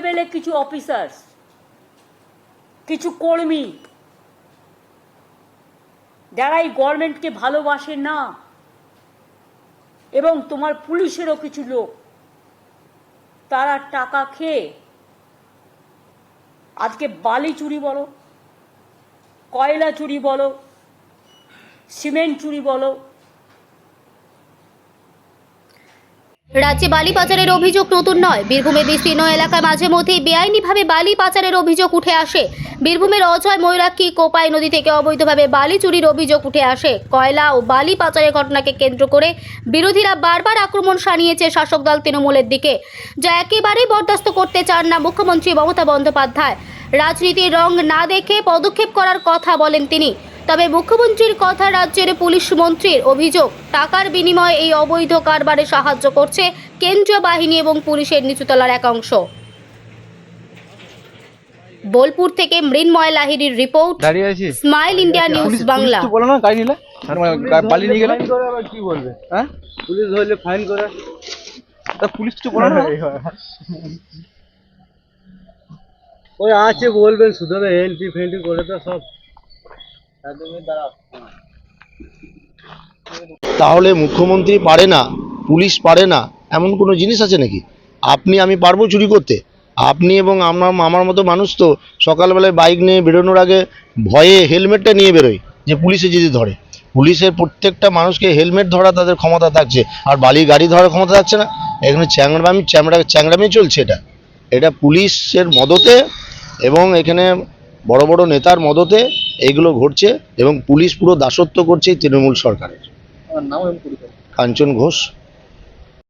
লেভেলে কিছু অফিসার্স কিছু কর্মী। যারা এই গভর্নমেন্টকে ভালোবাসে না, এবং তোমার পুলিশেরও কিছু লোক, তারা টাকা খেয়ে আজকে বালি চুরি বলো, কয়লা চুরি বলো, সিমেন্ট চুরি বলো রাজ্যে বালি পাচারের অভিযোগ নতুন নয়। বীরভূমের বিস্তীর্ণ এলাকায় মাঝে মধ্যেই বেআইনিভাবে বালি পাচারের অভিযোগ উঠে আসে। বীরভূমের অজয় ময়ূরাক্ষী কোপাই নদী থেকে অবৈধভাবে বালি চুরির অভিযোগ উঠে আসে। কয়লা ও বালি পাচারের ঘটনাকে কেন্দ্র করে বিরোধীরা বারবার আক্রমণ সানিয়েছে শাসক দল তৃণমূলের দিকে, যা একেবারেই বরদাস্ত করতে চান না মুখ্যমন্ত্রী মমতা বন্দ্যোপাধ্যায়। রাজনীতির রং না দেখে পদক্ষেপ করার কথা বলেন তিনি। তবে মুখ্যমন্ত্রীর কথা রাজ্যের পুলিশ মন্ত্রীর অভিযোগ টাকার বিনিময়ে এই অবৈধ কারবারে সাহায্য করছে কেন্দ্রীয় বাহিনী এবং পুলিশের নিচুতলার একাংশ বোলপুর থেকে Mrinmoy লাহিড়ির report Smile India News Bangla. বলো না গাড়ি নিলে। আর মানে নিয়ে গেলে। কি বলবে হ্যাঁ? পুলিশ ধরলে ফাইন করে। তা পুলিশ তো বলো না। ওই আছে বলবেন শুধু এন্ট্রি ফেন্ট্রি করে তো সব। তাহলে মুখ্যমন্ত্রী পারে না, পুলিশ পারে না, এমন কোনো জিনিস আছে নাকি? আপনি, আমি পারব চুরি করতে। আপনি এবং আমার আমার মতো মানুষ তো সকালবেলায় বাইক নিয়ে বেরোনোর আগে ভয়ে হেলমেটটা নিয়ে বেরোয়, যে পুলিশে যদি ধরে। পুলিশের প্রত্যেকটা মানুষকে হেলমেট ধরা তাদের ক্ষমতা থাকছে, আর বালি গাড়ি ধরার ক্ষমতা থাকছে না। এখানে চ্যাংড়ামি, চ্যাংড়া, চ্যাংড়ামি চলছে এটা। এটা পুলিশের মদতে এবং এখানে বড় বড় নেতার মদতে এইগুলো ঘটছে এবং পুলিশ পুরো দাসত্ব করছে তৃণমূল সরকারের। কাঞ্চন ঘোষ।